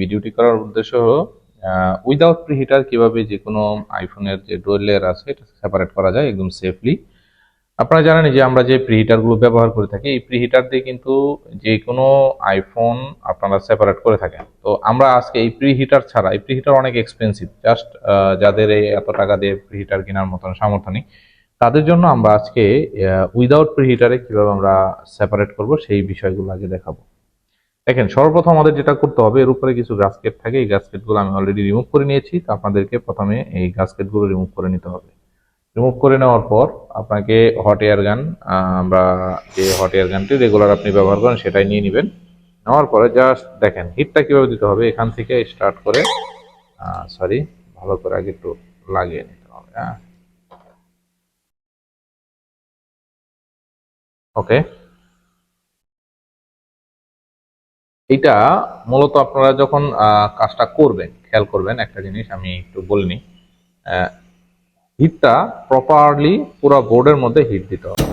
ভিডিওটি করার উদ্দেশ্য হলো উইদাউট প্রিহিটার কীভাবে যে কোনো আইফোনের যে ডোয়েল লেয়ার আছে এটা সেপারেট করা যায় একদম সেফলি আপনারা জানেন যে আমরা যে প্রিহিটারগুলো ব্যবহার করে থাকি, এই প্রিহিটার দিয়ে কিন্তু যে কোনো আইফোন আপনারা সেপারেট করে থাকেন। তো আমরা আজকে এই প্রিহিটার ছাড়া, এই প্রিহিটার অনেক এক্সপেন্সিভ জাস্ট যাদের এই এত টাকা দিয়ে প্রিহিটার কেনার মতন সামর্থ্য নেই, তাদের জন্য আমরা আজকে উইদাউট প্রিহিটারে কীভাবে আমরা সেপারেট করব, সেই বিষয়গুলো আগে দেখাবো। দেখেন, সর্বপ্রথম আমাদের যেটা করতে হবে, এর উপরে কিছু গাছকেট থাকে, এই গাছকেটগুলো আমি অলরেডি রিমুভ করে নিয়েছি। তো আপনাদেরকে প্রথমে এই গাছকেটগুলো রিমুভ করে নিতে হবে। রিমুভ করে নেওয়ার পর আপনাকে হট এয়ার গান আমরা যে হট এয়ার গানটি রেগুলার আপনি ব্যবহার করেন সেটাই নিয়ে নেবেন। নেওয়ার পরে জাস্ট দেখেন হিটটা কীভাবে দিতে হবে, এখান থেকে স্টার্ট করে সরি ভালো করে আগে একটু লাগিয়ে নিতে হবে হ্যাঁ। ওকে এটা মূলত আপনারা যখন কাজটা করবেন, খেয়াল করবেন, একটা জিনিস আমি একটু বলিনি হিটটা প্রপারলি পুরো বোর্ডের মধ্যে হিট দিতে হবে।